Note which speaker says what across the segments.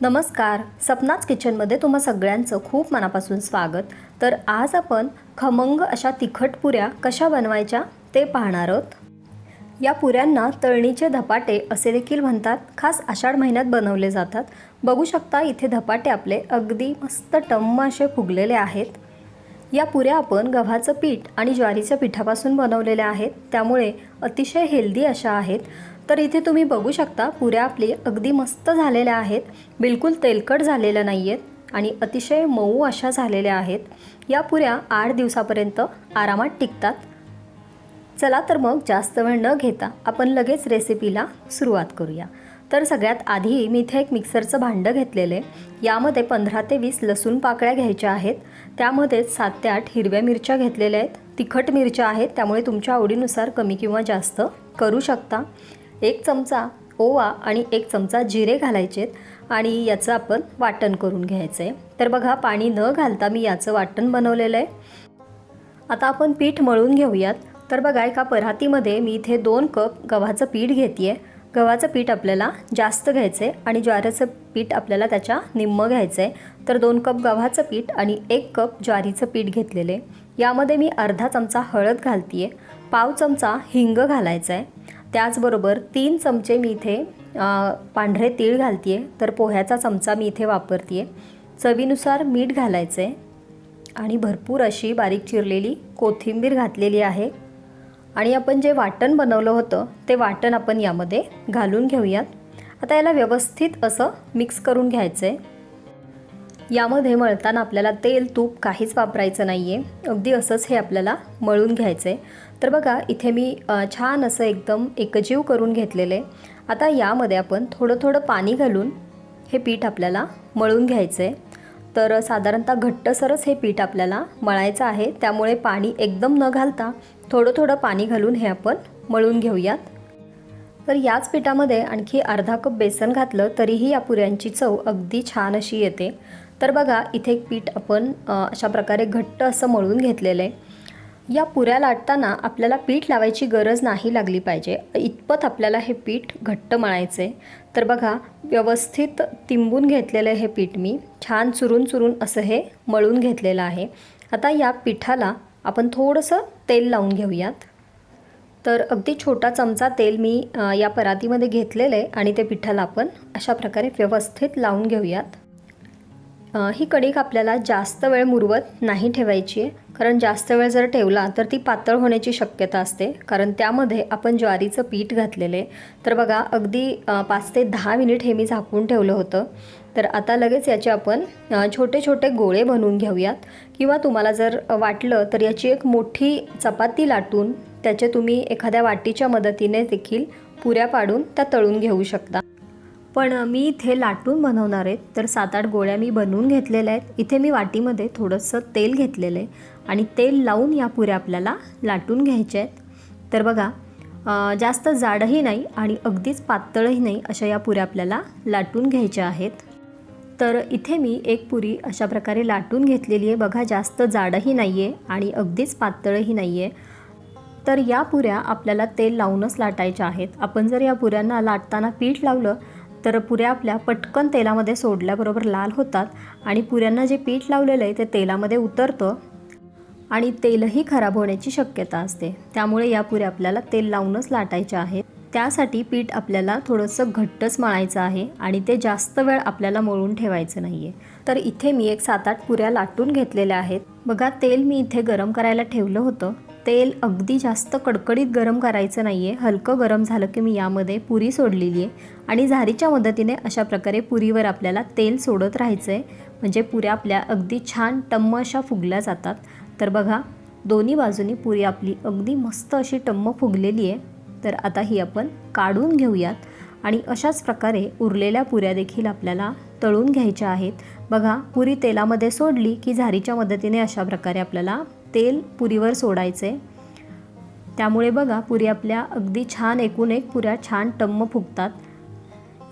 Speaker 1: नमस्कार. सपनाच किचनमध्ये तुम्हा सगळ्यांचं खूप मनापासून स्वागत. तर आज आपण खमंग अशा तिखट पुऱ्या कशा बनवायच्या ते पाहणार आहोत. या पुऱ्यांना तळणीचे धपाटे असे देखील म्हणतात. खास आषाढ महिन्यात बनवले जातात. बघू शकता इथे धपाटे आपले अगदी मस्त टम्म असे फुगलेले आहेत. या पुऱ्या आपण गव्हाचं पीठ आणि ज्वारीच्या पिठापासून बनवलेल्या आहेत. त्यामुळे अतिशय हेल्दी अशा आहेत. तर इथे तुम्ही बघू शकता पुऱ्या आपली अगदी मस्त झालेल्या आहेत. बिलकुल तेलकट झालेल्या नाही आहेत आणि अतिशय मऊ अशा झालेल्या आहेत. या पुऱ्या आठ दिवसापर्यंत आरामात टिकतात. चला तर मग जास्त वेळ न घेता आपण लगेच रेसिपीला सुरुवात करूया. तर सगळ्यात आधी मी इथे एक मिक्सरचं भांडं घेतलेलं आहे. यामध्ये पंधरा ते वीस लसूण पाकळ्या घ्यायच्या आहेत. त्यामध्येच सात ते आठ हिरव्या मिरच्या घेतलेल्या आहेत. तिखट मिरच्या आहेत त्यामुळे तुमच्या आवडीनुसार कमी किंवा जास्त करू शकता. एक चमचा ओवा आणि एक चमचा जिरे घालायचेत आणि याचं आपण वाटण करून घ्यायचं आहे तर बघा पाणी न घालता मी याचं वाटण बनवलेलं आहे. आता आपण पीठ मळून घेऊयात. तर बघा एका परातीमध्ये मी इथे दोन कप गव्हाचं पीठ घेते आहे गव्हाचं पीठ आपल्याला जास्त घ्यायचं आहे आणि ज्वारीचं पीठ आपल्याला त्याच्या निम्मं घ्यायचं आहे तर दोन कप गव्हाचं पीठ आणि एक कप ज्वारीचं पीठ घेतलेलं. आहे यामध्ये मी अर्धा चमचा हळद घालते आहे पाव चमचा हिंग घालायचा आहे त्याचबरोबर तीन चमचे मी इथे पांढरे तीळ घालते आहे तर पोह्याचा चमचा मी इथे वापरते आहे चवीनुसार मीठ घालायचं आहे आणि भरपूर अशी बारीक चिरलेली कोथिंबीर घातलेली आहे. आणि आपण जे वाटण बनवलं होतं ते वाटण आपण यामध्ये घालून घेऊयात. आता याला व्यवस्थित असं मिक्स करून घ्यायचं आहे यामध्ये मळताना आपल्याला तेल तूप काहीच वापरायचं नाही आहे अगदी असंच हे आपल्याला मळून घ्यायचं आहे तर बघा इथे मी छान असं एकदम एकजीव करून घेतलेलं आहे. आता यामध्ये आपण थोडं थोडं पाणी घालून हे पीठ आपल्याला मळून घ्यायचं आहे तर साधारणतः घट्टसरच हे पीठ आपल्याला मळायचं आहे. त्यामुळे पाणी एकदम न घालता थोडं थोडं पाणी घालून हे आपण मळून घेऊयात. तर याच पिठामध्ये आणखी अर्धा कप बेसन घातलं तरीही या पुऱ्यांची चव अगदी छान अशी येते. तर बघा इथे एक पीठ आपण अशा प्रकारे घट्ट असं मळून घेतलेलं आहे. या पुऱ्या लाटताना आपल्याला पीठ लावायची गरज नाही लागली पाहिजे. इतपत आपल्याला हे पीठ घट्ट मळायचं आहे तर बघा व्यवस्थित तिंबून घेतलेलं हे पीठ मी छान चुरून चुरून असं हे मळून घेतलेलं आहे. आता या पिठाला आपण थोडंसं तेल लावून घेऊयात. तर अगदी छोटा चमचा तेल मी या परातीमध्ये घेतलेलं आहे आणि ते पिठाला आपण अशा प्रकारे व्यवस्थित लावून घेऊयात. ही कणिक आपल्याला जास्त वेळ मुरवत नाही ठेवायची. आहे कारण जास्त वेळ जर ठेवला तर ती पातळ होण्याची शक्यता असते. कारण त्यामध्ये आपण ज्वारीचं पीठ घातलेले. तर बघा अगदी पाच ते दहा मिनिट हे मी झाकून ठेवलं होतं. तर आता लगेच याचे आपण छोटे छोटे गोळे बनवून घेऊयात. किंवा तुम्हाला जर वाटलं तर याची एक मोठी चपाती लाटून त्याचे तुम्ही एखाद्या वाटीच्या मदतीने देखील पुऱ्या पाडून त्या तळून घेऊ शकता. पण मी इथे लाटून बनवणार आहे. तर सात आठ गोळ्या मी बनवून घेतलेल्या आहेत. इथे मी वाटीमध्ये थोडंसं तेल घेतलेलं आहे आणि तेल लावून या पुऱ्या आपल्याला लाटून घ्यायच्या आहेत. तर बघा जास्त जाडही नाही आणि अगदीच पातळही नाही अशा या पुऱ्या आपल्याला लाटून घ्यायच्या आहेत. तर इथे मी एक पुरी अशा प्रकारे लाटून घेतलेली आहे. बघा जास्त जाडही नाही आहे आणि अगदीच पातळही नाही आहे तर या पुऱ्या आपल्याला तेल लावूनच लाटायच्या आहेत. आपण जर या पुऱ्यांना लाटताना पीठ लावलं तर पुऱ्या आपल्या पटकन तेलामध्ये सोडल्याबरोबर लाल होतात आणि पुऱ्यांना जे पीठ लावलेलं आहे ते तेलामध्ये उतरतं आणि तेलही खराब होण्याची शक्यता असते. त्यामुळे या पुऱ्या आपल्याला तेल लावूनच लाटायच्या आहेत. त्यासाठी पीठ आपल्याला थोडंसं घट्टच मळायचं आहे आणि ते जास्त वेळ आपल्याला मळून ठेवायचं नाही आहे तर इथे मी एक सात आठ पुऱ्या लाटून घेतलेल्या आहेत. बघा तेल मी इथे गरम करायला ठेवलं होतं. तेल अगदी जास्त कडकडीत गरम करायचं नाही आहे हलकं गरम झालं की मी यामध्ये पुरी सोडलेली आहे. आणि झारीच्या मदतीने अशा प्रकारे पुरीवर आपल्याला तेल सोडत राहायचं आहे म्हणजे पुऱ्या आपल्या अगदी छान टम्म अशा फुगल्या जातात. तर बघा दोन्ही बाजूनी पुरी आपली अगदी मस्त अशी टम्म फुगलेली आहे. तर आता ही आपण काढून घेऊयात. आणि अशाच प्रकारे उरलेल्या पुऱ्या देखील आपल्याला तळून घ्यायच्या आहेत. बघा पुरी तेलामध्ये सोडली की झारीच्या मदतीने अशा प्रकारे आपल्याला तेल पुरीवर सोडायचं. आहे त्यामुळे बघा पुरी आपल्या अगदी छान एकूण एक पुऱ्या छान टम्म फुगतात.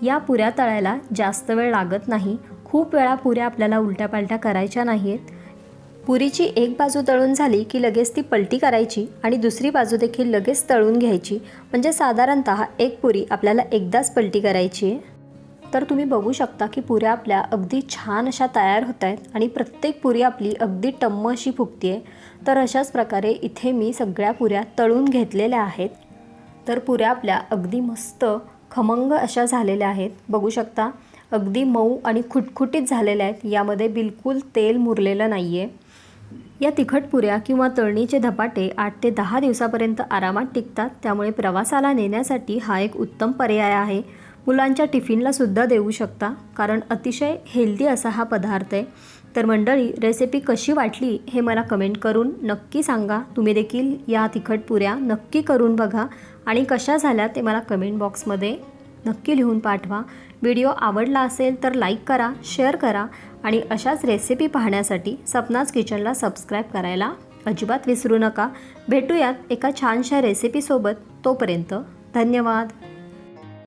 Speaker 1: या पुऱ्या तळायला जास्त वेळ लागत नाही. खूप वेळा पुऱ्या आपल्याला उलट्या पालट्या करायच्या नाहीत पुरीची एक बाजू तळून झाली की लगेच ती पलटी करायची आणि दुसरी बाजू देखील लगेच तळून घ्यायची. म्हणजे साधारणत एक पुरी आपल्याला एकदाच पलटी करायची आहे. तर तुम्ही बघू शकता की पुऱ्या आपल्या अगदी छान अशा तयार होत आहेत आणि प्रत्येक पुरी आपली अगदी टम्म अशी फुगती आहे तर अशाच प्रकारे इथे मी सगळ्या पुऱ्या तळून घेतलेल्या आहेत. तर पुऱ्या आपल्या अगदी मस्त खमंग अशा झालेल्या आहेत. बघू शकता अगदी मऊ आणि खुटखुटीत झालेल्या आहेत. यामध्ये बिलकुल तेल मुरलेलं नाही आहे या तिखट पुऱ्या किंवा तळणीचे धपाटे आठ ते दहा दिवसापर्यंत आरामात टिकतात. त्यामुळे प्रवासाला नेण्यासाठी हा एक उत्तम पर्याय आहे. मुलांच्या टिफिनला सुद्धा देऊ शकता कारण अतिशय हेल्दी असा हा पदार्थ आहे. तर मंडळी रेसिपी कशी वाटली हे मला कमेंट करून नक्की सांगा. तुम्ही देखील या तिखट पुऱ्या नक्की करून बघा आणि कशा झाल्या ते मला कमेंट बॉक्समध्ये नक्की लिहून पाठवा. व्हिडिओ आवडला असेल तर लाईक करा शेअर करा आणि अशाच रेसिपी पाहण्यासाठी सपनाज किचनला सबस्क्राईब करायला अजिबात विसरू नका. भेटूयात एका छानशा रेसिपीसोबत तोपर्यंत धन्यवाद.